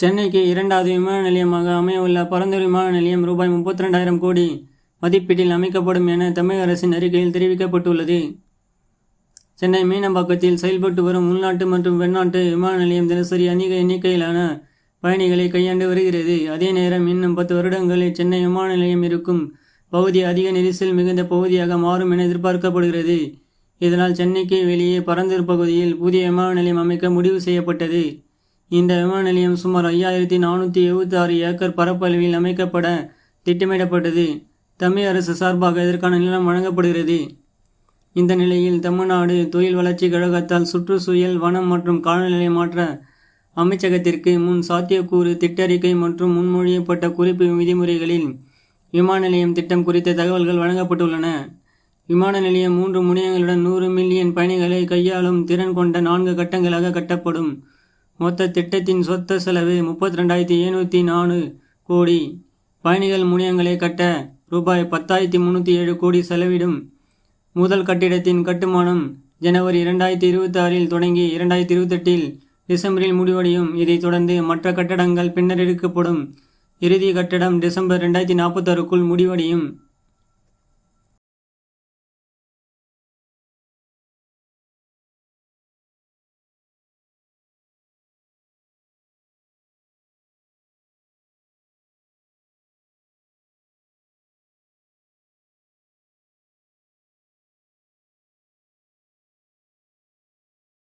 சென்னைக்கு இரண்டாவது விமான நிலையமாக அமையவுள்ள பரந்தூர் விமான நிலையம் ரூபாய் முப்பத்தி ரெண்டாயிரம் கோடி மதிப்பீட்டில் அமைக்கப்படும் என தமிழக அரசின் அறிக்கையில் தெரிவிக்கப்பட்டுள்ளது. சென்னை மீனம்பாக்கத்தில் செயல்பட்டு வரும் உள்நாட்டு மற்றும் வெளிநாட்டு விமான நிலையம் தினசரி அதிக எண்ணிக்கையிலான பயணிகளை கையாண்டு வருகிறது. அதே நேரம் இன்னும் பத்து வருடங்களில் சென்னை விமான நிலையம் இருக்கும் பகுதி அதிக நெரிசல் மிகுந்த பகுதியாக மாறும் என எதிர்பார்க்கப்படுகிறது. இதனால் சென்னைக்கு வெளியே பரந்தூர் பகுதியில் புதிய விமான நிலையம் அமைக்க முடிவு செய்யப்பட்டது. இந்த விமான நிலையம் சுமார் ஐயாயிரத்தி நானூற்றி எழுபத்தி ஆறு ஏக்கர் பரப்பளவில் அமைக்கப்பட திட்டமிடப்பட்டது. தமிழ் அரசு சார்பாக இதற்கான நிலம் வழங்கப்படுகிறது. இந்த நிலையில் தமிழ்நாடு தொழில் வளர்ச்சி கழகத்தால் சுற்றுச்சூழல் வனம் மற்றும் காலநிலை மாற்ற அமைச்சகத்திற்கு முன் சாத்தியக்கூறு திட்டறிக்கை மற்றும் முன்மொழியப்பட்ட குறிப்பு விதிமுறைகளில் விமான நிலையம் திட்டம் குறித்த தகவல்கள் வழங்கப்பட்டுள்ளன. விமான நிலையம் மூன்று முனையங்களுடன் நூறு மில்லியன் பயணிகளை கையாளும் திறன் கொண்ட நான்கு கட்டங்களாக கட்டப்படும். மொத்த திட்டத்தின் சொத்த செலவு முப்பத்தி ரெண்டாயிரத்தி எழுநூற்றி நாலு கோடி. பயணிகள் முனையங்களை கட்ட ரூபாய் பத்தாயிரத்தி முந்நூற்றி ஏழு கோடி செலவிடும். முதல் கட்டிடத்தின் கட்டுமானம் ஜனவரி இரண்டாயிரத்தி இருபத்தி ஆறில் தொடங்கி இரண்டாயிரத்தி இருபத்தெட்டில் டிசம்பரில் முடிவடையும். இதைத் தொடர்ந்து மற்ற கட்டடங்கள் பின்னர் எடுக்கப்படும். இறுதி கட்டடம் டிசம்பர் ரெண்டாயிரத்தி நாற்பத்தாறுக்குள் முடிவடையும்.